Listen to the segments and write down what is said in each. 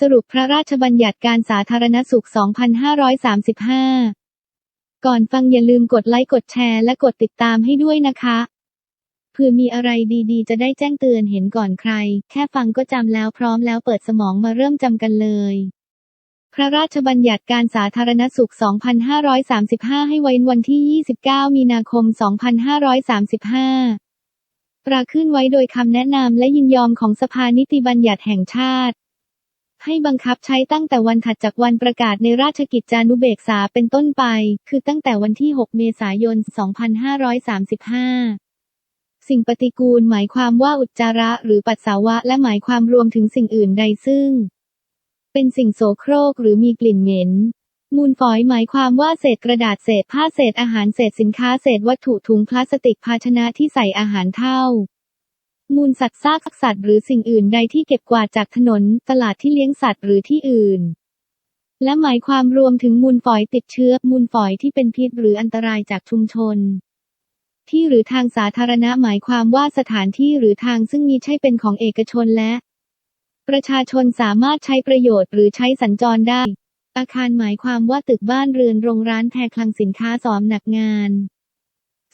สรุปพระราชบัญญัติการสาธารณสุข 2535 ก่อนฟังอย่าลืมกดไลค์กดแชร์และกดติดตามให้ด้วยนะคะเพื่อมีอะไรดีๆ จะได้แจ้งเตือนเห็นก่อนใคร แค่ฟังก็จำแล้วพร้อมแล้วเปิดสมองมาเริ่มจำกันเลย พระราชบัญญัติการสาธารณสุข 2535 ให้ไว้วันที่ 29 มีนาคม 2535 ปราขึ้นไว้โดยคำแนะนำและยินยอมของสภานิติบัญญัติแห่งชาติ ให้บังคับใช้ตั้งแต่วันถัดจากวันประกาศในราชกิจจานุเบกษาเป็นต้นไป คือตั้งแต่วันที่ 6 เมษายน 2535สิ่งปฏิกูลหมายความว่าอุจจาระหรือปัสสาวะและหมายความรวมถึงสิ่งอื่นใดซึ่ง เป็นสิ่งโสโครกหรือมีกลิ่นเหม็น มูลฝอยหมายความว่าเศษกระดาษเศษผ้าเศษอาหารเศษสินค้าเศษวัตถุถุงพลาสติกภาชนะที่ใส่อาหารเท่า มูลสัตว์ซากสัตว์หรือสิ่งอื่นใดที่เก็บกวาดจากถนน ตลาดที่เลี้ยงสัตว์หรือที่อื่น และหมายความรวมถึงมูลฝอยติดเชื้อ มูลฝอยที่เป็นพิษหรืออันตรายจากชุมชน ที่หรือทางสาธารณะหมายความว่าสถานที่หรือทางซึ่งมีใช่เป็นของเอกชนและ ประชาชนสามารถใช้ประโยชน์หรือใช้สัญจรได้ อาคารหมายความว่าตึกบ้านเรือนโรงร้านแพรคลังสินค้าสอมหนักงาน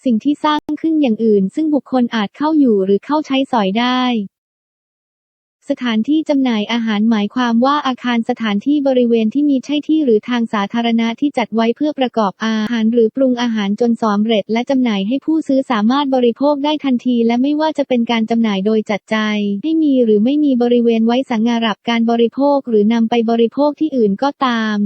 สิ่งที่สร้างขึ้นอย่างอื่น ซึ่งบุคคลอาจเข้าอยู่หรือเข้าใช้สอยได้ สถานที่จำหน่ายอาหารหมายความว่าอาคารสถานที่บริเวณที่มีใช่ที่หรือทางสาธารณะที่จัดไว้เพื่อประกอบอาหารหรือปรุงอาหารจนสำเร็จ และจำหน่ายให้ผู้ซื้อสามารถบริโภคได้ทันที และไม่ว่าจะเป็นการจำหน่ายโดยจัดใจให้มีหรือไม่มีบริเวณไว้สังงารับการบริโภค หรือนำไปบริโภคที่อื่นก็ตาม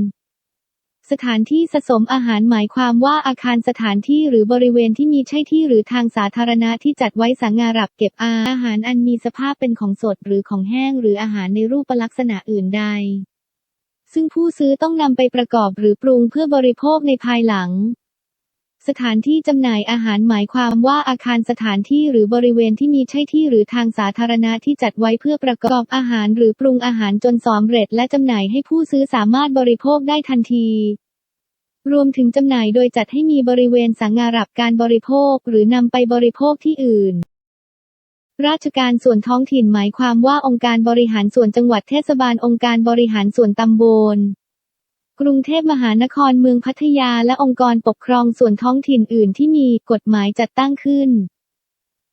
สถานที่สะสมอาหารหมายความว่าอาคารสถานที่หรือบริเวณที่มีใช่ที่หรือทางสาธารณะที่จัดไว้สังหารับเก็บอาอาหารอันมีสภาพเป็นของสดหรือของแห้งหรืออาหารในรูปลักษณะอื่นใด ซึ่งผู้ซื้อต้องนำไปประกอบหรือปรุงเพื่อบริโภคในภายหลัง สถานที่จำหน่ายอาหารหมายความว่าอาคารสถานที่หรือบริเวณที่มีใช่ที่หรือทางสาธารณะที่จัดไว้เพื่อประกอบอาหารหรือปรุงอาหารจนสำเร็จและจำหน่ายให้ผู้ซื้อสามารถบริโภคได้ทันทีรวมถึงจำหน่ายโดยจัดให้มีบริเวณสังงารับการบริโภคหรือนำไปบริโภคที่อื่น ราชการส่วนท้องถิ่นหมายความว่าองค์การบริหารส่วนจังหวัดเทศบาลองค์การบริหารส่วนตำบล กรุงเทพมหานครเมืองพัทยาและองค์กรปกครองส่วนท้องถิ่นอื่นที่มีกฎหมายจัดตั้งขึ้น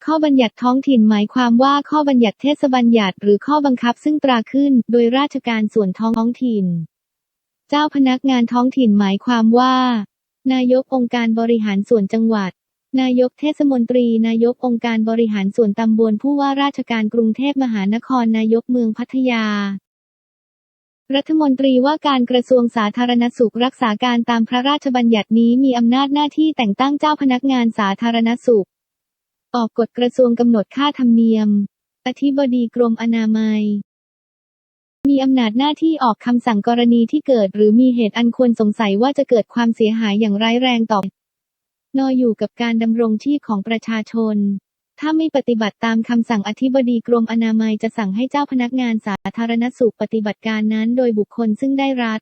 ข้อบัญญัติท้องถิ่นหมายความว่าข้อบัญญัติเทศบัญญัติหรือข้อบังคับซึ่งตราขึ้น โดยราชการส่วนท้องถิ่น เจ้าพนักงานท้องถิ่นหมายความว่า นายกองค์การบริหารส่วนจังหวัด นายกเทศมนตรี นายกองค์การบริหารส่วนตำบลผู้ว่าราชการกรุงเทพมหานครนายกเมืองพัทยา รัฐมนตรีว่าการกระทรวงสาธารณสุขรักษาการตามพระราชบัญญัตินี้มีอำนาจหน้าที่แต่งตั้งเจ้าพนักงานสาธารณสุข ออกกฎกระทรวงกำหนดค่าธรรมเนียม อธิบดีกรมอนามัย มีอำนาจหน้าที่ออกคำสั่งกรณีที่เกิด หรือมีเหตุอันควรสงสัยว่าจะเกิดความเสียหายอย่างร้ายแรงต่อนออยู่กับการดำรงชีพของประชาชน ถ้าไม่ปฏิบัติตามคำสั่งอธิบดีกรมอนามัยจะสั่งให้เจ้าพนักงานสาธารณสุขปฏิบัติการนั้นโดยบุคคลซึ่งได้รัฐ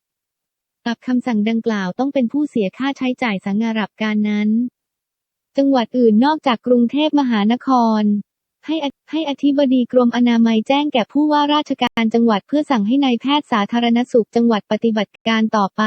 กับคำสั่งดังกล่าวต้องเป็นผู้เสียค่าใช้จ่ายสังงารับการนั้น จังหวัดอื่นนอกจากกรุงเทพมหานคร ให้ให้อธิบดีกรมอนามัยแจ้งแก่ผู้ว่าราชการจังหวัดเพื่อสั่งให้นายแพทย์สาธารณสุขจังหวัดปฏิบัติการต่อไป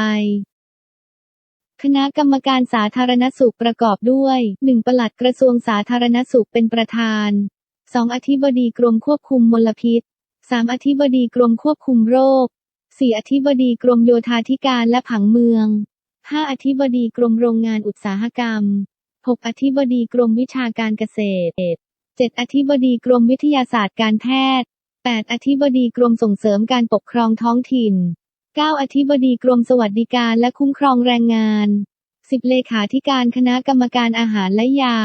คณะกรรมการสาธารณสุขประกอบด้วย 1. ปลัดกระทรวงสาธารณสุขเป็นประธาน 2. อธิบดีกรมควบคุมมลพิษ 3. อธิบดีกรมควบคุมโรค 4. อธิบดีกรมโยธาธิการและผังเมือง 5. อธิบดีกรมโรงงานอุตสาหกรรม 6. อธิบดีกรมวิชาการเกษตร 7. อธิบดีกรมวิทยาศาสตร์การแพทย์ 8. อธิบดีกรมส่งเสริมการปกครองท้องถิ่น 9. อธิบดีกรมสวัสดิการและคุ้มครองแรงงาน 10. เลขาธิการคณะกรรมการอาหารและยา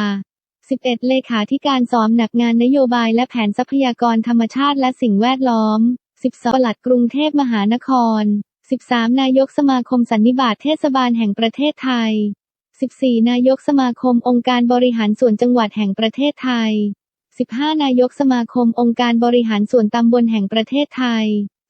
11. เลขาธิการสอมหนักงานนโยบายและแผนทรัพยากรธรรมชาติและสิ่งแวดล้อม 12. ปลัดกรุงเทพมหานคร 13. นายกสมาคมสันนิบาตเทศบาลแห่งประเทศไทย 14. นายกสมาคมองค์การบริหารส่วนจังหวัดแห่งประเทศไทย 15. นายกสมาคมองค์การบริหารส่วนตำบลแห่งประเทศไทย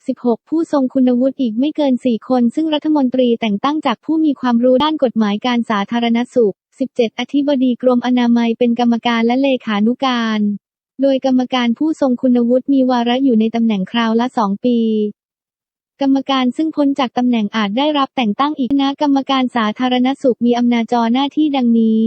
16. ผู้ทรงคุณวุฒิอีกไม่เกิน 4 คน ซึ่งรัฐมนตรีแต่งตั้งจากผู้มีความรู้ด้านกฎหมายการสาธารณสุข 17. อธิบดีกรมอนามัยเป็นกรรมการและเลขานุการ โดยกรรมการผู้ทรงคุณวุฒิมีวาระอยู่ในตำแหน่งคราวละ 2 ปีกรรมการซึ่งพ้นจากตำแหน่งอาจได้รับแต่งตั้งอีกคณะกรรมการสาธารณสุขมีอำนาจหน้าที่ดังนี้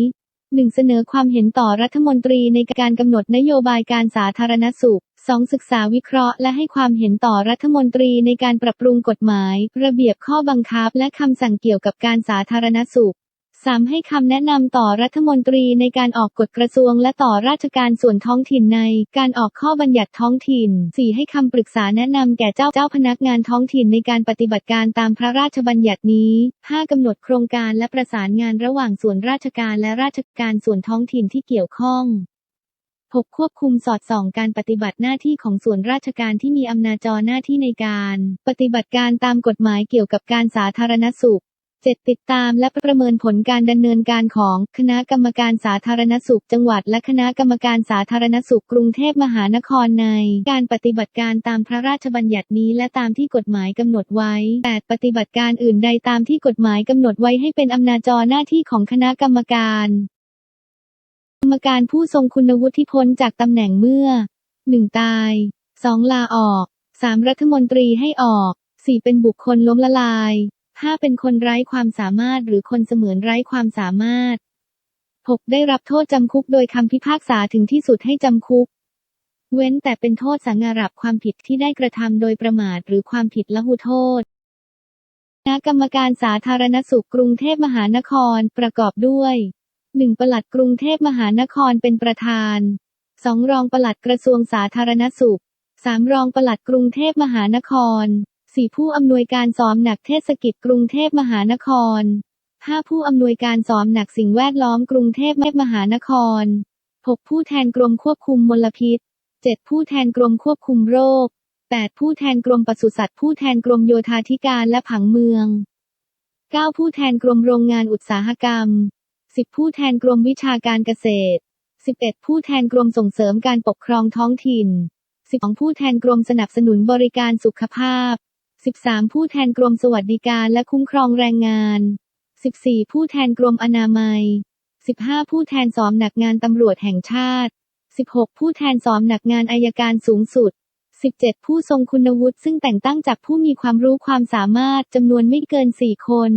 1. เสนอความเห็นต่อรัฐมนตรีในการกำหนดนโยบายการสาธารณสุข 2. ศึกษาวิเคราะห์ และให้ความเห็นต่อรัฐมนตรีในการปรับปรุงกฎหมาย ระเบียบข้อบังคับ และคำสั่งเกี่ยวกับการสาธารณสุข 3. ให้คำแนะนำต่อรัฐมนตรีในการออกกฎกระทรวงและต่อราชการส่วนท้องถิ่นใน การออกข้อบัญญัติท้องถิ่น 4. ให้คำปรึกษาแนะนำแก่เจ้าเจ้าพนักงานท้องถิ่นในการปฏิบัติการตามพระราชบัญญัตินี้ 5. กำหนดโครงการและประสานงานระหว่างส่วนราชการและราชการส่วนท้องถิ่นที่เกี่ยวข้อง 6. ควบคุมสอดส่องการปฏิบัติหน้าที่ของส่วนราชการที่มีอำนาจหน้าที่ในการ ปฏิบัติการตามกฎหมายเกี่ยวกับการสาธารณสุข 7. ติดตามและประเมินผลการดำเนินการของ คณะกรรมการสาธารณสุขจังหวัดและคณะกรรมการสาธารณสุขกรุงเทพมหานครใน การปฏิบัติการตามพระราชบัญญัตินี้และตามที่กฎหมายกำหนดไว้ 8. ปฏิบัติการอื่นใดตามที่กฎหมายกำหนดไว้ให้เป็นอำนาจหน้าที่ของคณะกรรมการ กรรมการผู้ทรงคุณวุฒิพ้นจากตำแหน่งเมื่อ 1. ตาย 2. ลาออก 3. รัฐมนตรีให้ออก 4. เป็นบุคคลล้มละลาย 5. เป็นคนไร้ความสามารถหรือคนเสมือนไร้ความสามารถ 6. ได้รับโทษจำคุกโดยคำพิพากษาถึงที่สุดให้จำคุก เว้นแต่เป็นโทษสังอารับความผิดที่ได้กระทำโดยประมาทหรือความผิดละหุโทษคณะกรรมการสาธารณสุขกรุงเทพมหานครประกอบด้วย 1. ปลัดกรุงเทพมหานครเป็นประธาน 2. รองปลัดกระทรวงสาธารณสุข 3. รองปลัดกรุงเทพมหานคร 4. ผู้อำนวยการสอมหนักเทศกิจกรุงเทพมหานคร 5. ผู้อำนวยการสอมหนักสิ่งแวดล้อมกรุงเทพมหานคร 6. ผู้แทนกรมควบคุมมลพิษ 7. ผู้แทนกรมควบคุมโรค 8. ผู้แทนกรมปศุสัตว์ผู้แทนกรมโยธาธิการและผังเมือง 9. ผู้แทนกรมโรงงานอุตสาหกรรม 10. ผู้แทนกรมวิชาการเกษตร 11. ผู้แทนกรมส่งเสริมการปกครองท้องถิ่น 12. ผู้แทนกรมสนับสนุนบริการสุขภาพ 13. ผู้แทนกรมสวัสดิการและคุ้มครองแรงงาน 14. ผู้แทนกรมอนามัย 15. ผู้แทนสอมหนักงานตำรวจแห่งชาติ 16. ผู้แทนสอมหนักงานอายการสูงสุด 17. ผู้ทรงคุณวุฒิซึ่งแต่งตั้งจากผู้มีความรู้ความสามารถจำนวนไม่เกิน 4 คน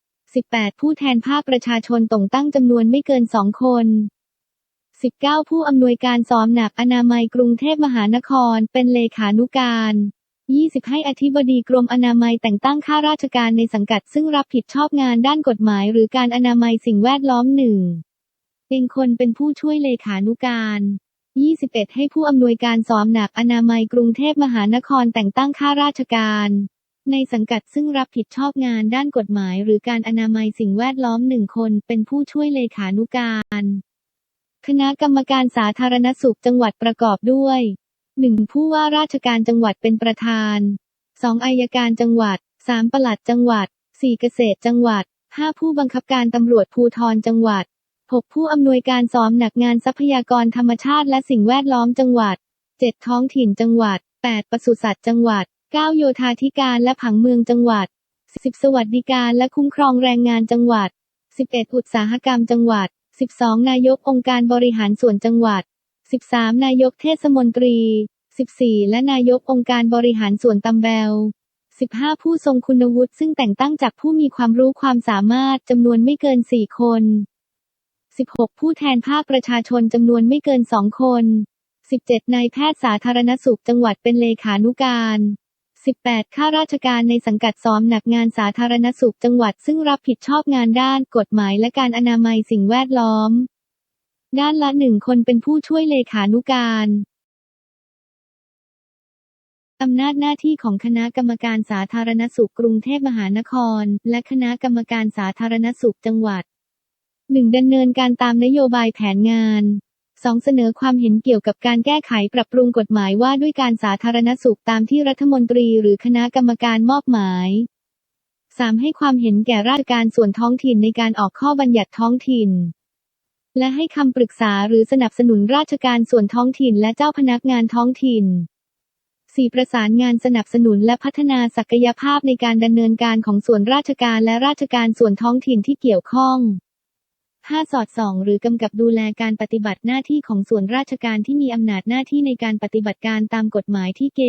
18. ผู้แทนภาคประชาชนตรงตั้งจำนวนไม่เกิน 2 คน 19. ผู้อำนวยการสอมหนักอนามัยกรุงเทพมหานคร เป็นเลขานุการ 20. ให้อธิบดีกรมอนามัยแต่งตั้งข้าราชการในสังกัด ซึ่งรับผิดชอบงานด้านกฎหมายหรือการอนามัยสิ่งแวดล้อมหนึ่งเป็นคนเป็นผู้ช่วยเลขานุการ 21. ให้ผู้อำนวยการสอมหนักอนามัยกรุงเทพมหานครแต่งตั้งข้าราชการ ในสังกัดซึ่งรับผิดชอบงานด้านกฎหมาย หรือการอนามัยสิ่งแวดล้อมหนึ่งคนเป็นผู้ช่วยเลขานุการ คณะกรรมการสาธารณสุขจังหวัดประกอบด้วย 1. ผู้ว่าราชการจังหวัดเป็นประธาน 2. อายการจังหวัด 3. ปลัดจังหวัด 4. เกษตรจังหวัด 5. ผู้บังคับการตำรวจภูธรจังหวัด 6. ผู้อำนวยการสอมหนักงานทรัพยากรธรรมชาติและสิ่งแวดล้อมจังหวัด 7. ท้องถิ่นจังหวัด 8. ปศุสัตว์จังหวัด 9. โยธาธิการและผังเมืองจังหวัด 10. สวัสดิการและคุ้มครองแรงงานจังหวัด 11. อุตสาหกรรมจังหวัด 12. นายกองค์การบริหารส่วนจังหวัด 13. นายกเทศมนตรี 14. และนายกองค์การบริหารส่วนตำแบล 15. ผู้ทรงคุณวุฒิซึ่งแต่งตั้งจากผู้มีความรู้ความสามารถจำนวนไม่เกิน 4 คน 16. ผู้แทนภาคประชาชนจำนวนไม่เกิน 2 คน 17. นายแพทย์สาธารณสุขจังหวัดเป็นเลขานุการ 18. ข้าราชการในสังกัดซ้อมหนักงานสาธารณสุขจังหวัดซึ่งรับผิดชอบงานด้านกฎหมายและการอนามัยสิ่งแวดล้อม ด้านละหนึ่งคนเป็นผู้ช่วยเลขานุการอำนาจหน้าที่ของคณะกรรมการสาธารณสุขกรุงเทพมหานคร และคณะกรรมการสาธารณสุขจังหวัด 1. ดำเนินการตามนโยบายแผนงาน 2. เสนอความเห็นเกี่ยวกับการแก้ไขปรับปรุงกฎหมายว่าด้วยการสาธารณสุขตามที่รัฐมนตรีหรือคณะกรรมการมอบหมาย 3. ให้ความเห็นแก่ราชการส่วนท้องถิ่นในการออกข้อบัญญัติท้องถิ่น และให้คำปรึกษาหรือสนับสนุนราชการส่วนท้องถิ่นและเจ้าพนักงานท้องถิ่น 4. ประสานงานสนับสนุนและพัฒนาศักยภาพในการดำเนินการของส่วนราชการและราชการส่วนท้องถิ่นที่เกี่ยวข้อง 5. สอดส่อง หรือกำกับดูแลการปฏิบัติหน้าที่ของส่วนราชการที่มีอำนาจหน้าที่ในการปฏิบัติการตามกฎหมายที่เก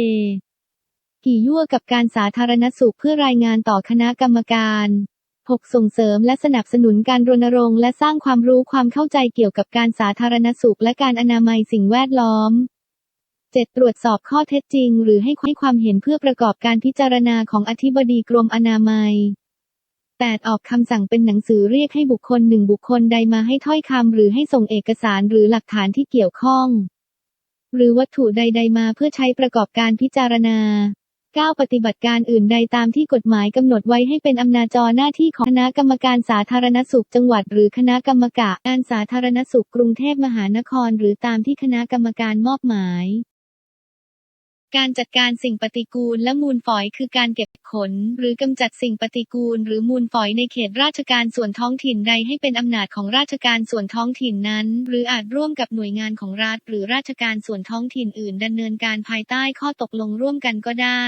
กี่ยั่วกับการสาธารณสุขเพื่อรายงานต่อคณะกรรมการ 6. ส่งเสริมและสนับสนุนการรณรงค์และสร้างความรู้ความเข้าใจเกี่ยวกับการสาธารณสุขและการอนามัยสิ่งแวดล้อม 7. ตรวจสอบข้อเท็จจริง หรือให้ความเห็นเพื่อประกอบการพิจารณาของอธิบดีกรมอนามัย 8. ออกคำสั่งเป็นหนังสือเรียกให้บุคคลหนึ่งบุคคลใดมาให้ถ้อยคำหรือให้ส่งเอกสารหรือหลักฐานที่เกี่ยวข้อง หรือวัตถุใดๆมาเพื่อใช้ประกอบการพิจารณา 9. ปฏิบัติการอื่นใดตามที่กฎหมายกำหนดไว้ให้เป็นอำนาจหน้าที่ของคณะกรรมการสาธารณสุขจังหวัด หรือคณะกรรมการสาธารณสุขกรุงเทพมหานคร หรือตามที่คณะกรรมการมอบหมาย การจัดการสิ่งปฏิกูลและมูลฝอยคือการเก็บขน หรือกำจัดสิ่งปฏิกูล หรือมูลฝอยในเขตราชการส่วนท้องถิ่นใดให้เป็นอำนาจของราชการส่วนท้องถิ่นนั้น หรืออาจร่วมกับหน่วยงานของรัฐ หรือราชการส่วนท้องถิ่นอื่นดำเนินการภายใต้ข้อตกลงร่วมกันก็ได้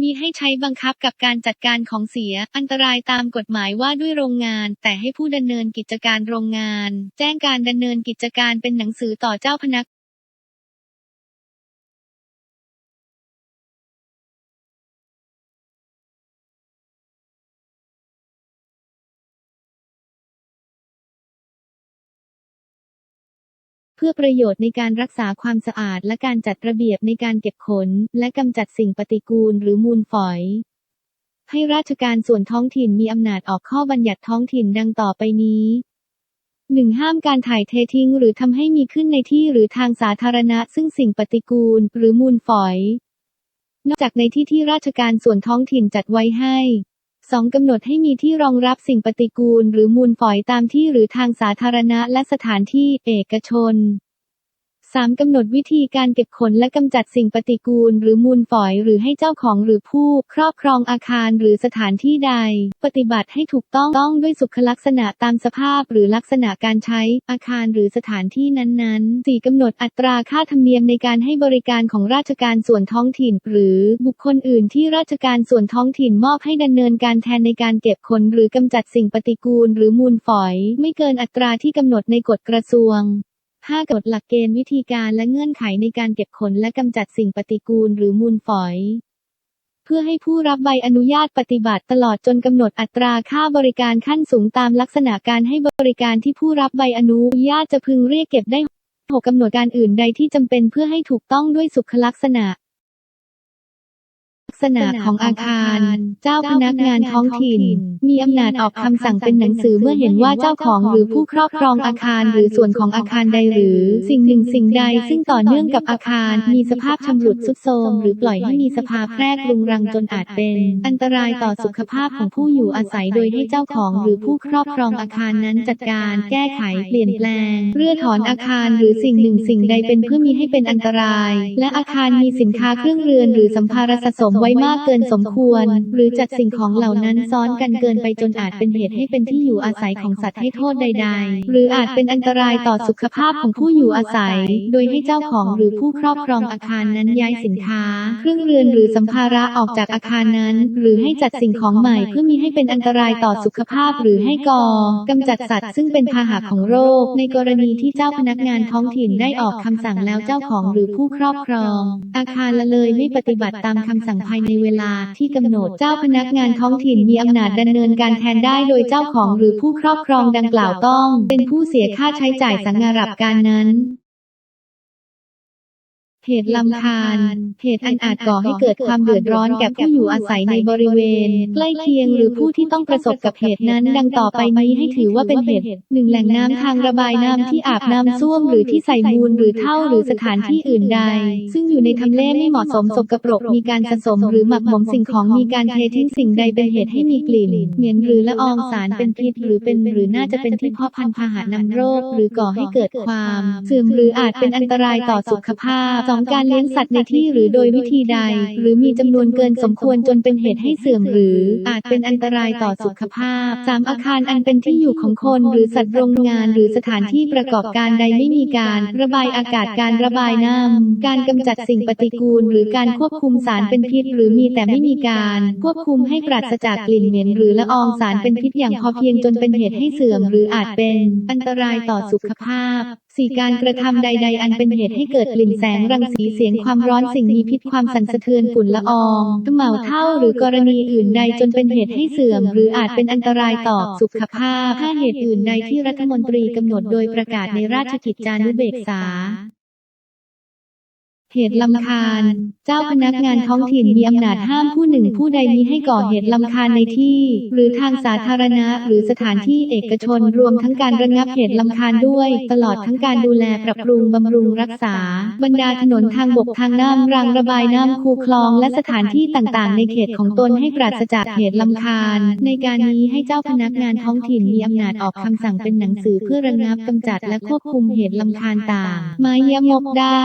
มีให้ใช้บังคับกับการจัดการของเสีย อันตรายตามกฎหมายว่าด้วยโรงงาน แต่ให้ผู้ดำเนินกิจการโรงงาน แจ้งการดำเนินกิจการเป็นหนังสือต่อเจ้าพนัก พื่อประโยชน์ในการรักษาความสะอาดและการจัดระเบียบในการเก็บขน และกำจัดสิ่งปฏิกูลหรือมูลฝอย ให้ราชการส่วนท้องถิ่นมีอำนาจออกข้อบัญญัติท้องถิ่นดังต่อไปนี้ 1. ห้ามการถ่ายเททิ้งหรือทำให้มีขึ้นในที่หรือทางสาธารณะ ซึ่งสิ่งปฏิกูลหรือมูลฝอย นอกจากในที่ที่ราชการส่วนท้องถิ่นจัดไว้ให้ 2. กำหนดให้มีที่รองรับสิ่งปฏิกูล หรือมูลฝอยตามที่หรือทางสาธารณะและสถานที่เอกชน 3. กำหนดวิธีการเก็บขนและกำจัดสิ่งปฏิกูล หรือมูลฝอยหรือให้เจ้าของหรือผู้ครอบครองอาคารหรือสถานที่ใด ปฏิบัติให้ถูกต้องต้องด้วยสุขลักษณะตามสภาพหรือลักษณะการใช้อาคารหรือสถานที่นั้นๆ 4. กำหนดอัตราค่าธรรมเนียมในการให้บริการของราชการส่วนท้องถิ่น หรือบุคคลอื่นที่ราชการส่วนท้องถิ่นมอบให้ดำเนินการแทนในการเก็บขนหรือกำจัดสิ่งปฏิกูล หรือมูลฝอย ไม่เกินอัตราที่กำหนดในกฎกระทรวง 5. กฎหลักเกณฑ์วิธีการและเงื่อนไขในการเก็บขนและกำจัดสิ่งปฏิกูลหรือมูลฝอย เพื่อให้ผู้รับใบอนุญาตปฏิบัติตลอดจนกำหนดอัตราค่าบริการขั้นสูงตามลักษณะการให้บริการที่ผู้รับใบอนุญาตจะพึงเรียกเก็บได้ 6. กำหนดการอื่นใดที่จำเป็นเพื่อให้ถูกต้องด้วยสุขลักษณะ ษณะของอาคาร เจ้าพนักงานท้องถิ่น มีอำนาจออกคำสั่งเป็นหนังสือเมื่อเห็นว่าเจ้าของหรือผู้ครอบครองอาคารหรือส่วนของอาคารใดหรือ สิ่งหนึ่งสิ่งใดซึ่งต่อเนื่องกับอาคาร มีสภาพชำรุดทรุดโทรมหรือปล่อยให้มีสภาพแพรกรุงรังจนอาจเป็น อันตรายต่อสุขภาพของผู้อยู่อาศัยโดยให้เจ้าของหรือผู้ครอบครองอาคารนั้นจัดการ แก้ไขเปลี่ยนแปลงเรื่อถอนอาคารหรือสิ่งหนึ่งสิ่งใดเป็นเพื่อมีให้เป็นอันตราย และอาคารมีสินค้าเครื่องเรือนหรือสัมภาระสะสมไว้มากเกินสมควร หรือจัดสิ่งของเหล่านั้นซ้อนกันเกินไปจนอาจเป็นเหตุให้เป็นที่อยู่อาศัยของสัตว์ให้โทษใด ๆ หรืออาจเป็นอันตรายต่อสุขภาพของผู้อยู่อาศัย โดยให้เจ้าของหรือผู้ครอบครองอาคารนั้นย้ายสินค้า เครื่องเรือนหรือสัมภาระออกจากอาคารนั้น หรือให้จัดสิ่งของใหม่เพื่อมีให้เป็นอันตรายต่อสุขภาพหรือให้ก่อกำจัดสัตว์ซึ่งเป็นพาหะของโรค ในกรณีที่เจ้าพนักงานท้องถิ่นได้ออกคำสั่งแล้วเจ้าของหรือผู้ครอบครอง อาคารละเลยไม่ปฏิบัติตามคำสั่งภายในเวลาที่กำหนดเจ้าพนักงานท้องถิ่นมีอำนาจดำเนินการแทนได้โดยเจ้าของหรือผู้ครอบครองดังกล่าวต้อง เป็นผู้เสียค่าใช้จ่ายสังหารับการนั้น เหตุลำคาญเหตุอันอาจก่อให้เกิดความเดือดร้อนแก่ผู้อยู่อาศัยในบริเวณ ใกล้เคียงหรือผู้ที่ต้องประสบกับเหตุนั้น ดังต่อไปนี้ให้ถือว่าเป็นเหตุหนึ่งแหล่งน้ำทางระบายน้ำที่อาบน้ำส้วมหรือที่ใส่มูลหรือเท่าหรือสถานที่อื่นใด ซึ่งอยู่ในทำเลไม่เหมาะสมสกปรกมีการสะสมหรือหมักหมมสิ่งของมีการเททิ้งสิ่งใดเป็นเหตุให้มีกลิ่นเหม็นหรือละอองสารเป็นพิษหรือเป็นหรือน่าจะเป็นที่เพาะพันธุ์พาหะนำโรค หรือก่อให้เกิดความเสื่อมหรืออาจเป็นอันตรายต่อสุขภาพสองการเลี้ยงสัตว์ในที่หรือโดยวิธีใด หรือมีจำนวนเกินสมควรจนเป็นเหตุให้เสื่อมหรือ อาจเป็นอันตรายต่อสุขภาพ 3. อาคารอันเป็นที่อยู่ของคนหรือสัตว์โรงงานหรือสถานที่ประกอบการใดไม่มีการ ระบายอากาศการระบายน้ำการกำจัดสิ่งปฏิกูล หรือการควบคุมสารเป็นพิษ หรือมีแต่ไม่มีการ ควบคุมให้ปราศจากกลิ่นเหม็นหรือละอองสารเป็นพิษอย่างพอเพียงจนเป็นเหตุให้เสื่อม หรืออาจเป็น อันตรายต่อสุขภาพ 4. การกระทำใด ๆ อันเป็นเหตุให้เกิดกลิ่นแสงรังสีเสียงความร้อนสิ่งมีพิษความสั่นสะเทือนฝุ่นละอองเหมาเท่าหรือกรณีอื่นใดจนเป็นเหตุให้เสื่อม หรืออาจเป็นอันตรายต่อสุขภาพถ้าเหตุอื่นใดที่รัฐมนตรีกำหนดโดยประกาศในราชกิจจานุเบกษา เหตุลำคาญ เจ้าพนักงานท้องถิ่นมีอำนาจห้ามผู้หนึ่งผู้ใดมิให้ก่อเหตุลำคาญในที่ หรือทางสาธารณะ หรือสถานที่เอกชนรวมทั้งการระงับเหตุลำคาญด้วย ตลอดทั้งการดูแลปรับปรุงบำรุงรักษา บรรดาถนนทางบกทางน้ำรางระบายน้ำคูคลอง และสถานที่ต่างๆ ในเขตของตนให้ปราศจากเหตุลำคาญ ในการนี้ให้เจ้าพนักงานท้องถิ่นมีอำนาจออกคำสั่งเป็นหนังสือเพื่อระงับกำจัดและควบคุมเหตุลำคาญต่าง ไม้ยมกได้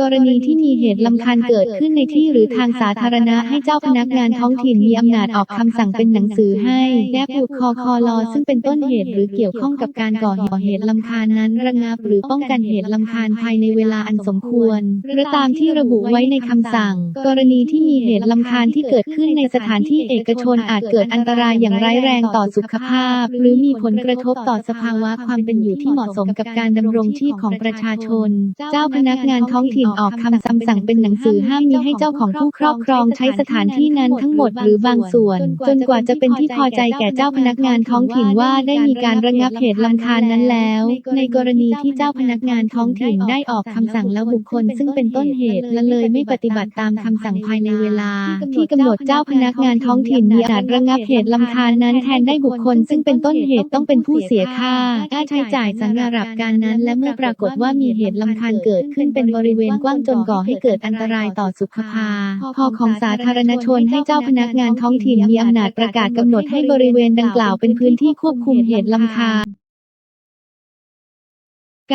กรณีที่ที่มีเหตุลำคาญเกิดขึ้นในที่หรือทางสาธารณะให้เจ้าพนักงานท้องถิ่นมีอำนาจออกคำสั่งเป็นหนังสือให้แนบบุคอคอลอซึ่งเป็นต้นเหตุหรือเกี่ยวข้องกับการก่อเหตุลำคาญนั้นระงับหรือป้องกันเหตุลำคาญภายในเวลาอันสมควรหรือตามที่ระบุไว้ในคำสั่ง กรณีที่มีเหตุลำคาญที่เกิดขึ้นในสถานที่เอกชนอาจเกิดอันตรายอย่างร้ายแรงต่อสุขภาพ หรือมีผลกระทบต่อสภาวะความเป็นอยู่ที่เหมาะสมกับการดำรงชีพของประชาชน เจ้าพนักงานท้องถิ่นออกคำสั่งเป็นหนังสือห้ามมีให้เจ้าของผู้ครอบครองใช้สถานที่นั้นทั้งหมดหรือบางส่วน จนกว่าจะเป็นที่พอใจแก่เจ้าพนักงานท้องถิ่นว่าได้มีการระงับเหตุลำคาญนั้นแล้ว ในกรณีที่เจ้าพนักงานท้องถิ่นได้ออกคำสั่งแล้วบุคคล ซึ่งเป็นต้นเหตุและเลยไม่ปฏิบัติตามคำสั่งภายในเวลา ที่กำหนดเจ้าพนักงานท้องถิ่นมีอาจระงับเหตุลำคาญนั้นแทนได้บุคคล ซึ่งเป็นต้นเหตุต้องเป็นผู้เสียค่าค่าใช้จ่ายสังหรับการนั้น และเมื่อปรากฏว่ามีเหตุลำคาญเกิดขึ้นเป็นบริเวณกว้างจนก่อให้เกิดอันตรายต่อสุขภาพพอของสาธารณชนให้เจ้าพนักงานท้องถิ่นมีอำนาจประกาศกำหนดให้บริเวณดังกล่าวเป็นพื้นที่ควบคุมเหตุลำคาญ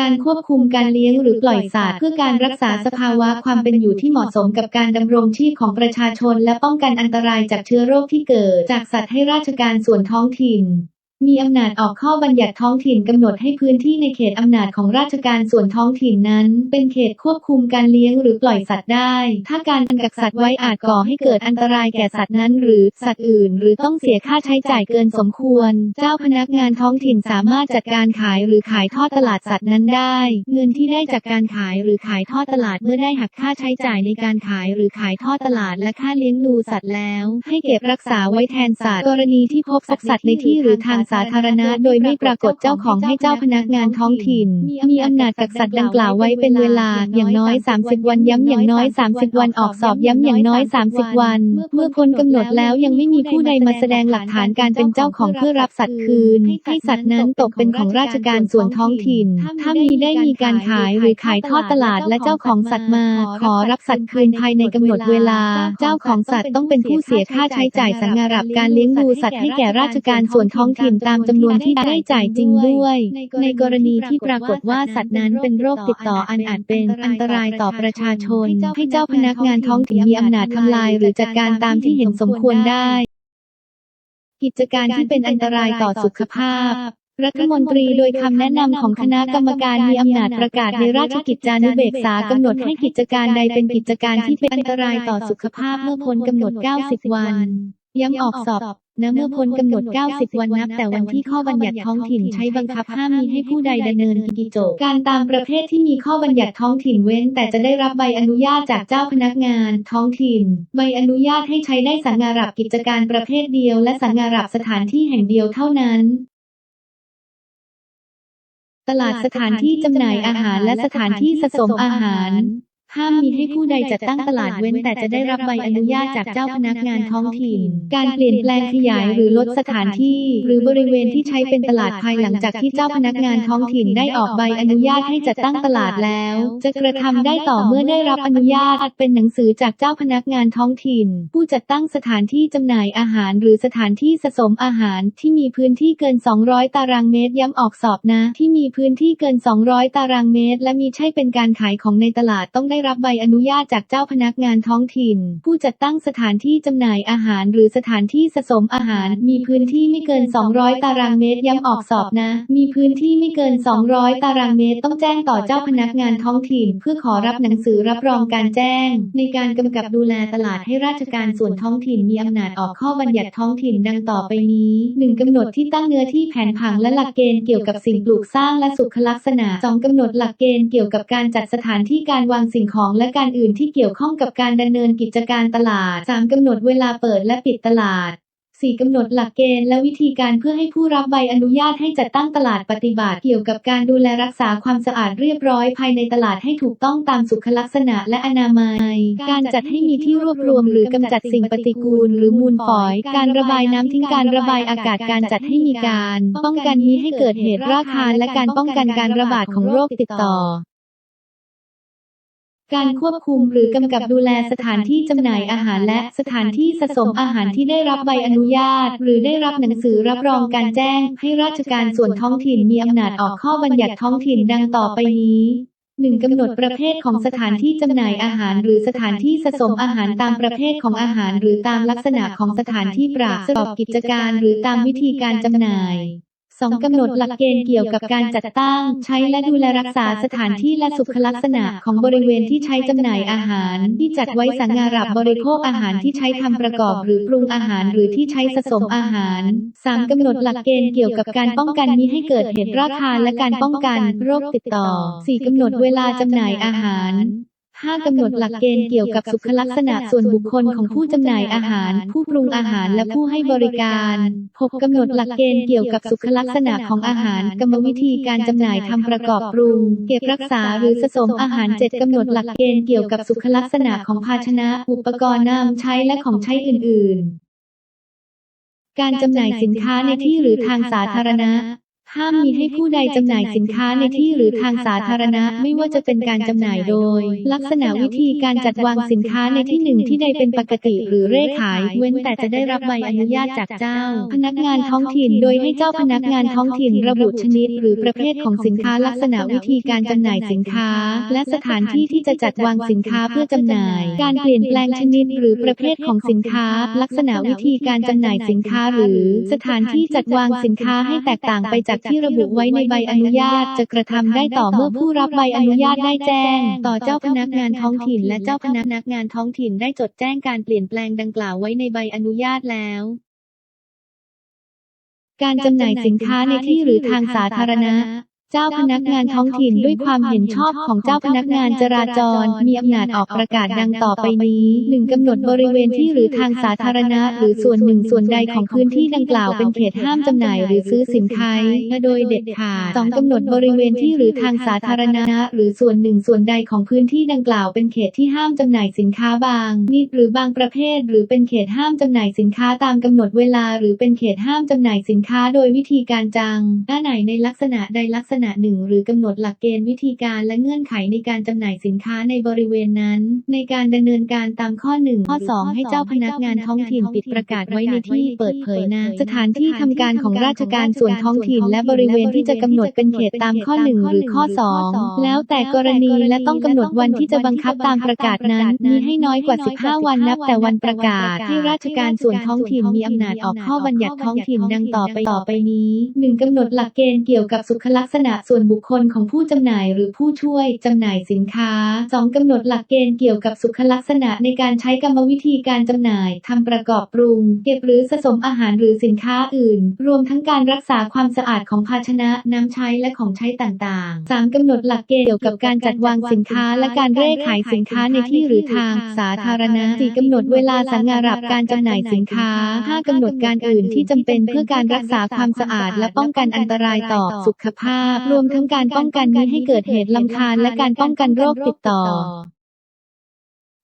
การควบคุมการเลี้ยงหรือปล่อยสัตว์เพื่อการรักษาสภาวะความเป็นอยู่ที่เหมาะสมกับการดำรงชีพของประชาชน และป้องกันอันตรายจากเชื้อโรคที่เกิดจากสัตว์ให้ราชการส่วนท้องถิ่น มีอำนาจออกข้อบัญญัติท้องถิ่นกำหนดให้พื้นที่ในเขตอำนาจของราชการส่วนท้องถิ่นนั้น เป็นเขตควบคุมการเลี้ยงหรือปล่อยสัตว์ได้ ถ้าการกักสัตว์ไว้อาจก่อให้เกิดอันตรายแก่สัตว์นั้น หรือสัตว์อื่น หรือต้องเสียค่าใช้จ่ายเกินสมควร เจ้าพนักงานท้องถิ่นสามารถจัดการขายหรือขายทอดตลาดสัตว์นั้นได้ เงินที่ได้จากการขายหรือขายทอดตลาดเมื่อได้หักค่าใช้จ่ายในการขายหรือขายทอดตลาดและค่าเลี้ยงดูสัตว์แล้ว ให้เก็บรักษาไว้แทนสัตว์ กรณีที่พบสัตว์ในที่หรือทางสาธารณะโดยไม่ปรากฏเจ้าของให้เจ้าพนักงานท้องถิ่น มีอำนาจกักสัตว์ดังกล่าวไว้เป็นเวลาอย่างน้อย 30 วันย้ำอย่างน้อย 30 วันออกสอบย้ำอย่างน้อย 30 วัน เมื่อพ้นกำหนดแล้วยังไม่มีผู้ใดมาแสดงหลักฐานการเป็นเจ้าของเพื่อรับสัตว์คืน ให้สัตว์นั้นตกเป็นของราชการส่วนท้องถิ่น ถ้ามีได้มีการขายหรือขายทอดตลาดและเจ้าของสัตว์มา ขอรับสัตว์คืนภายในกำหนดเวลา เจ้าของสัตว์ต้องเป็นผู้เสียค่าใช้จ่ายสังหรับการเลี้ยงดูสัตว์ให้แก่ราชการส่วนท้องถิ่นตามจำนวนที่ได้จ่ายจริงด้วย ในกรณีที่ปรากฏว่าสัตว์นั้นเป็นโรคติดต่ออันอาจเป็นอันตรายต่อประชาชน ให้เจ้าพนักงานท้องถิ่นมีอำนาจทำลายหรือจัดการตามที่เห็นสมควรได้ กิจการที่เป็นอันตรายต่อสุขภาพรัฐมนตรีโดยคำแนะนำของคณะกรรมการมีอำนาจประกาศในราชกิจจานุเบกษากำหนดให้กิจการใดเป็นกิจการที่เป็นอันตรายต่อสุขภาพเมื่อพ้นกำหนด 90 วันย้ำออกสอบ นะเมื่อพ้นกำหนด 90 วันนับ แต่วันที่ข้อบัญญัติท้องถิ่นใช้บังคับห้ามมีให้ผู้ใดดำเนินกิจการตามประเภทที่มีข้อบัญญัติท้องถิ่นเว้น แต่จะได้รับใบอนุญาตจากเจ้าพนักงาน ท้องถิ่น ใบอนุญาตให้ใช้ได้สังหรับกิจการประเภทเดียว และสังหรับสถานที่แห่งเดียวเท่านั้นตลาดสถานที่จำหน่ายอาหารและสถานที่สะสมอาหาร ห้ามมีให้ผู้ใดจัดตั้งตลาดเว้นแต่จะได้รับใบอนุญาตจากเจ้าพนักงานท้องถิ่น การเปลี่ยนแปลงขยายหรือลดสถานที่ หรือบริเวณที่ใช้เป็นตลาดภายหลังจากที่เจ้าพนักงานท้องถิ่นได้ออกใบอนุญาตให้จัดตั้งตลาดแล้ว จะกระทำได้ต่อเมื่อได้รับอนุญาตเป็นหนังสือจากเจ้าพนักงานท้องถิ่น ผู้จัดตั้งสถานที่จำหน่ายอาหาร หรือสถานที่สะสมอาหารที่มีพื้นที่เกิน 200 ตารางเมตรย้ำออกสอบนะ ที่มีพื้นที่เกิน 200 ตารางเมตร และมีใช่เป็นการขายของในตลาดต้องได้รับใบอนุญาตจากเจ้าพนักงานท้องถิ่น ผู้จัดตั้งสถานที่จำหน่ายอาหารหรือสถานที่ผสมอาหาร มีพื้นที่ไม่เกิน 200 ตารางเมตรย้ำออกสอบนะ มีพื้นที่ไม่เกิน 200 ตารางเมตรต้องแจ้งต่อเจ้าพนักงานท้องถิ่น เพื่อขอรับหนังสือรับรองการแจ้ง ในการกำกับดูแลตลาดให้ราชการส่วนท้องถิ่นมีอำนาจออกข้อบัญญัติท้องถิ่นดังต่อไปนี้ 1. กำหนดที่ตั้งเนื้อที่แผนผังและหลักเกณฑ์เกี่ยวกับสิ่งปลูกสร้างและสุขลักษณะ 2. กำหนดหลักเกณฑ์เกี่ยวกับการจัดสถานที่การวางสิ่งของและการอื่นที่เกี่ยวข้องกับการดำเนินกิจการตลาด 3. กำหนดเวลาเปิดและปิดตลาด 4. กำหนดหลักเกณฑ์และวิธีการเพื่อให้ผู้รับใบอนุญาตให้จัดตั้งตลาดปฏิบัติเกี่ยวกับการดูแลรักษาความสะอาดเรียบร้อยภายในตลาดให้ถูกต้องตามสุขลักษณะและอนามัย การจัดให้มีที่รวบรวมหรือกำจัดสิ่งปฏิกูลหรือมูลฝอย การระบายน้ำทิ้งการระบายอากาศการจัดให้มีการ ป้องกันนี้ให้เกิดเหตุราคาและการป้องกันการระบาดของโรคติดต่อ การควบคุมหรือกำกับดูแลสถานที่จำหน่ายอาหารและสถานที่ผสมอาหารที่ได้รับใบอนุญาต หรือได้รับหนังสือรับรองการแจ้ง ให้ราชการส่วนท้องถิ่นมีอำนาจออกข้อบัญญัติท้องถิ่นดังต่อไปนี้ 1. กำหนดประเภทของสถานที่จำหน่ายอาหารหรือสถานที่ผสมอาหารตามประเภทของอาหาร หรือตามลักษณะของสถานที่ประกอบกิจการ หรือตามวิธีการจำหน่าย 2. กำหนดหลักเกณฑ์เกี่ยวกับการจัดตั้ง ใช้และดูแลรักษาสถานที่และสุขลักษณะของบริเวณที่ใช้จำหน่ายอาหาร ที่จัดไว้สังงารับบริโภคอาหารที่ใช้ทำประกอบหรือปรุงอาหารหรือที่ใช้ผสมอาหาร 3. กำหนดหลักเกณฑ์เกี่ยวกับการป้องกันมิให้เกิดเหตุราคาและการป้องกันโรคติดต่อ 4. กำหนดเวลาจำหน่ายอาหาร 5. กำหนดหลักเกณฑ์เกี่ยวกับสุขลักษณะส่วนบุคคลของผู้จำหน่ายอาหาร ผู้ปรุงอาหารและผู้ให้บริการ 6. กำหนดหลักเกณฑ์เกี่ยวกับสุขลักษณะของอาหารกรรมวิธีการจำหน่ายทำประกอบปรุง เก็บรักษาหรือผสมอาหาร 7. กำหนดหลักเกณฑ์เกี่ยวกับสุขลักษณะของภาชนะ อุปกรณ์นำใช้และของใช้อื่น ๆ การจำหน่ายสินค้าในที่หรือทางสาธารณะ ห้ามมีให้ผู้ใดจำหน่ายสินค้าในที่หรือทางสาธารณะ ไม่ว่าจะเป็นการจำหน่ายโดย ลักษณะวิธีการจัดวางสินค้าในที่หนึ่งที่ใดเป็นปกติหรือเร่ขาย เว้นแต่จะได้รับใบอนุญาตจากเจ้า พนักงานท้องถิ่น โดยให้เจ้าพนักงานท้องถิ่นระบุชนิด หรือประเภทของสินค้าลักษณะวิธีการจำหน่ายสินค้า และสถานที่ที่จะจัดวางสินค้าเพื่อจำหน่าย การเปลี่ยนแปลงชนิด หรือประเภทของสินค้า ลักษณะวิธีการจำหน่ายสินค้า หรือ สถานที่จัดวางสินค้าให้แตกต่างไปจากที่ระบุไว้ในใบอนุญาต จะกระทำได้ต่อเมื่อผู้รับใบอนุญาตได้แจ้ง ต่อเจ้าพนักงานท้องถิ่น และเจ้าพนักงานท้องถิ่นได้จดแจ้งการเปลี่ยนแปลงดังกล่าวไว้ในใบอนุญาตแล้วการจำหน่ายสินค้าในที่หรือทางสาธารณะ เจ้าพนักงานท้องถิ่นด้วยความเห็นชอบของเจ้าพนักงานจราจร มีอำนาจออกประกาศดังต่อไปนี้หนึ่งกำหนดบริเวณที่หรือทางสาธารณะ หรือส่วนหนึ่งส่วนใดของพื้นที่ดังกล่าวเป็นเขตห้ามจำหน่ายหรือซื้อสินค้าโดยเด็ดขาดสองกำหนดบริเวณที่หรือทางสาธารณะ หรือส่วนหนึ่งส่วนใดของพื้นที่ดังกล่าวเป็นเขตที่ห้ามจำหน่ายสินค้าบางนิดหรือบางประเภท หรือเป็นเขตห้ามจำหน่ายสินค้าตามกำหนดเวลา หรือเป็นเขตห้ามจำหน่ายสินค้า โดยวิธีการจังหน้าไหนในลักษณะใดลักษณะหนึ่งหรือกำหนดหลักเกณฑ์วิธีการและเงื่อนไขในการจำหน่ายสินค้าในบริเวณนั้น ในการดำเนินการตามข้อหนึ่งข้อ 2 ให้เจ้าพนักงานท้องถิ่นปิดประกาศไว้ในที่เปิดเผยนะสถานที่ทำการของราชการส่วนท้องถิ่น และบริเวณที่จะกำหนดเป็นเขตตามข้อ 1 หรือข้อ 2 แล้วแต่กรณีและต้องกำหนดวันที่จะบังคับตามประกาศนั้นมีให้น้อยกว่า 15 วันนับแต่วันประกาศที่ราชการส่วนท้องถิ่นมีอำนาจออกข้อบัญญัติท้องถิ่นดังต่อไปต่อไปนี้ 1. กำหนดหลักเกณฑ์เกี่ยวกับสุขลักษณะส่วนบุคคลของผู้จำหน่ายหรือผู้ช่วยจำหน่ายสินค้า 2. กำหนดหลักเกณฑ์เกี่ยวกับสุขลักษณะในการใช้กรรมวิธีการจำหน่ายทำประกอบปรุง เก็บหรือผสมอาหารหรือสินค้าอื่น รวมทั้งการรักษาความสะอาดของภาชนะน้ำใช้และของใช้ต่างๆ 3. กำหนดหลักเกณฑ์เกี่ยวกับการจัดวางสินค้า และการเร่ขายสินค้าในที่หรือทางสาธารณะ 4. กำหนดเวลาสังงารับการจำหน่ายสินค้า 5. กำหนดการอื่นที่จำเป็นเพื่อการรักษาความสะอาดและป้องกันอันตรายต่อสุขภาพรวมทั้งการป้องกันมิให้เกิดเหตุลำคาญและการป้องกันโรคติดต่อ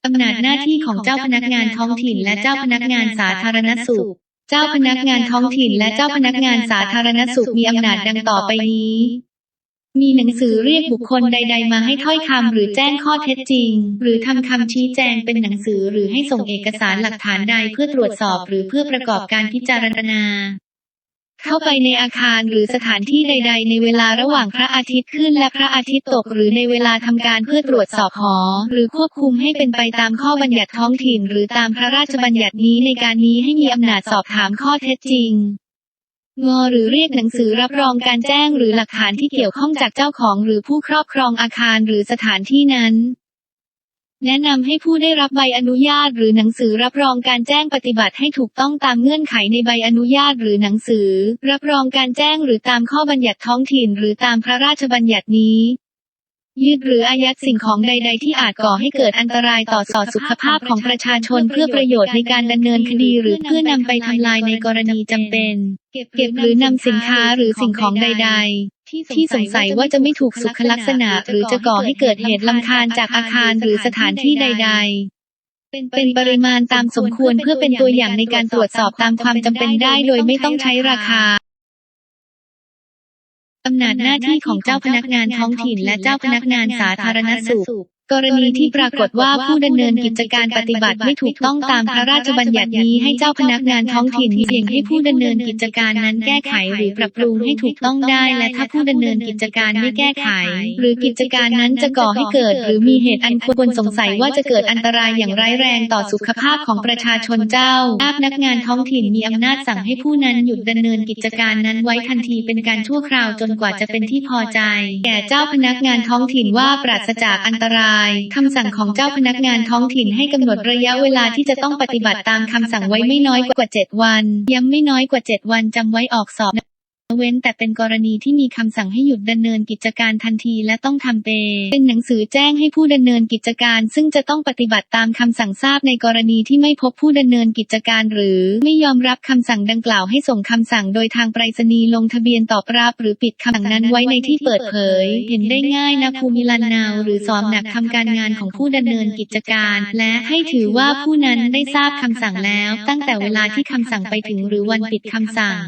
อำนาจหน้าที่ของเจ้าพนักงานท้องถิ่น และเจ้าพนักงานสาธารณสุข เจ้าพนักงานท้องถิ่น และเจ้าพนักงานสาธารณสุขมีอำนาจดังต่อไปนี้ มีหนังสือเรียกบุคคลใด ๆ มาให้ถ้อยคำหรือแจ้งข้อเท็จจริง หรือทำคำชี้แจงเป็นหนังสือหรือให้ส่งเอกสารหลักฐานใดเพื่อตรวจสอบหรือเพื่อประกอบการพิจารณา เข้าไปในอาคารหรือสถานที่ใด ๆ ในเวลาระหว่างพระอาทิตย์ขึ้นและพระอาทิตย์ตก หรือในเวลาทำการเพื่อตรวจสอบหอ หรือควบคุมให้เป็นไปตามข้อบัญญัติท้องถิ่น หรือตามพระราชบัญญัตินี้ในการนี้ให้มีอำนาจสอบถามข้อเท็จจริงงอหรือเรียกหนังสือรับรองการแจ้งหรือหลักฐานที่เกี่ยวข้องจากเจ้าของหรือผู้ครอบครองอาคารหรือสถานที่นั้น แนะนำให้ผู้ได้รับใบอนุญาตหรือหนังสือรับรองการแจ้งปฏิบัติให้ถูกต้องตามเงื่อนไขในใบอนุญาตหรือหนังสือ รับรองการแจ้งหรือตามข้อบัญญัติท้องถิ่น หรือตามพระราชบัญญัตินี้ยึดหรืออายัดสิ่งของใด ๆ ที่อาจก่อให้เกิดอันตรายต่อสอสุขภาพของประชาชนเพื่อประโยชน์ในการดำเนินคดีหรือเพื่อนำไปทำลายในกรณีจำเป็น เก็บหรือนำสินค้าหรือสิ่งของใด ๆ ที่สงสัยว่าจะไม่ถูกสุขลักษณะ หรือจะก่อให้เกิดเหตุลำคาญจากอาคารหรือสถานที่ใด ๆเป็นปริมาณตามสมควรเพื่อเป็นตัวอย่างในการตรวจสอบตามความจำเป็นได้โดยไม่ต้องใช้ราคาอำนาจหน้าที่ของเจ้าพนักงานท้องถิ่นและเจ้าพนักงานสาธารณสุข กรณีที่ปรากฏว่าผู้ดำเนินกิจการปฏิบัติไม่ถูกต้องตามพระราชบัญญัตินี้ให้เจ้าพนักงานท้องถิ่นมีเพียงให้ผู้ดำเนินกิจการนั้นแก้ไขหรือปรับปรุงให้ถูกต้องได้ และถ้าผู้ดำเนินกิจการไม่แก้ไข หรือกิจการนั้นจะก่อให้เกิด หรือมีเหตุอันควรสงสัยว่าจะเกิดอันตรายอย่างร้ายแรงต่อสุขภาพของประชาชนเจ้าพนักงานท้องถิ่นมีอำนาจสั่งให้ผู้นั้นหยุดดำเนินกิจการนั้นไว้ทันทีเป็นการชั่วคราวจนกว่าจะเป็นที่พอใจ แก่เจ้าพนักงานท้องถิ่นว่าปราศจากอันตรายคำสั่งของเจ้าพนักงานท้องถิ่นให้กำหนดระยะเวลาที่จะต้องปฏิบัติตามคำสั่งไว้ไม่น้อยกว่า 7 วันย้ำไม่น้อยกว่า 7 วันจำไว้ออกสอบ เว้นแต่เป็นกรณีที่มีคำสั่งให้หยุดดำเนินกิจการทันทีและต้องทำเป็นหนังสือแจ้งให้ผู้ดำเนินกิจการ ซึ่งจะต้องปฏิบัติตามคำสั่งทราบในกรณีที่ไม่พบผู้ดำเนินกิจการหรือไม่ยอมรับคำสั่งดังกล่าวให้ส่งคำสั่งโดยทางไปรษณีย์ลงทะเบียนตอบรับ หรือปิดคำสั่งนั้นไว้ในที่เปิดเผย เห็นได้ง่ายนะภูมิลำเนาวหรือซ้อมหนักทำการงานของผู้ดำเนินกิจการ และให้ถือว่าผู้นั้นได้ทราบคำสั่งแล้ว ตั้งแต่เวลาที่คำสั่งไปถึงหรือวันปิดคำสั่ง